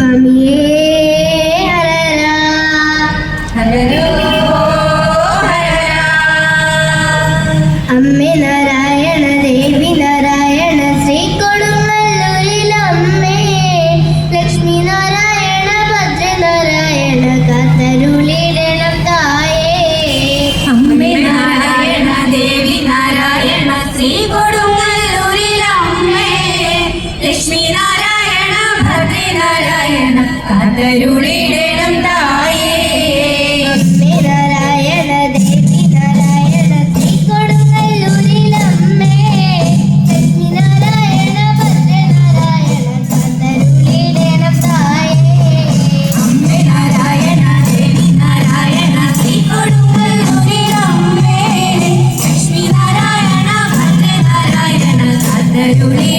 premier കാത്തരുളിടണം തായേ നാരായണ ദേവി നാരായണ ശ്രീ കൊടുങ്ങല്ലൂരിലമ്മേ നാരായണ പത്തേ നാരായണ കാത്തരുളിടണം തായേ അമ്മേ. നാരായണ ദേവി നാരായണ ശ്രീ കൊടുങ്ങല്ലൂരിലമ്മേ ലക്ഷ്മി നാരായണ പത്തേ നാരായണ കാത്തരുളി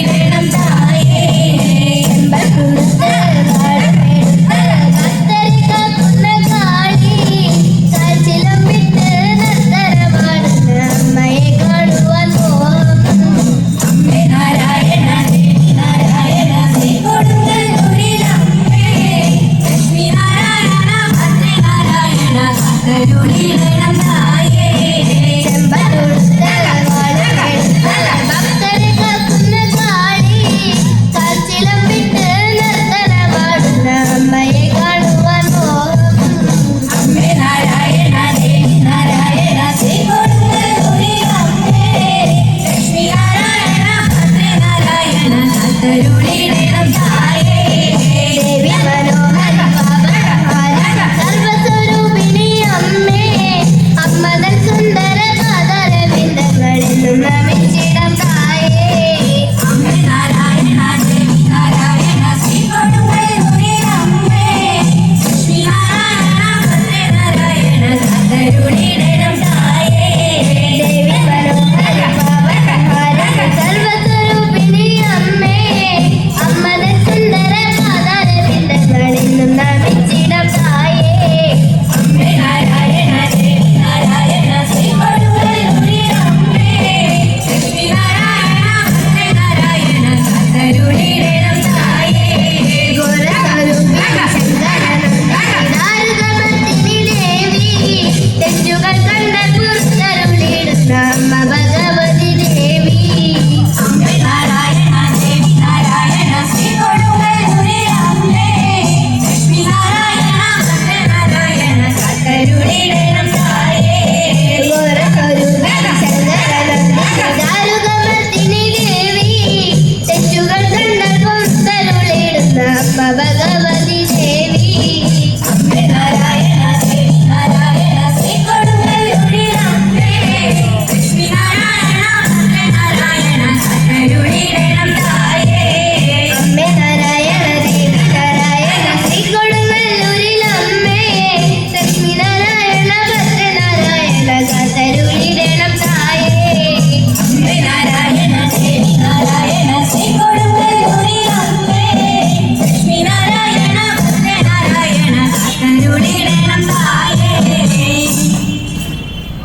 Let me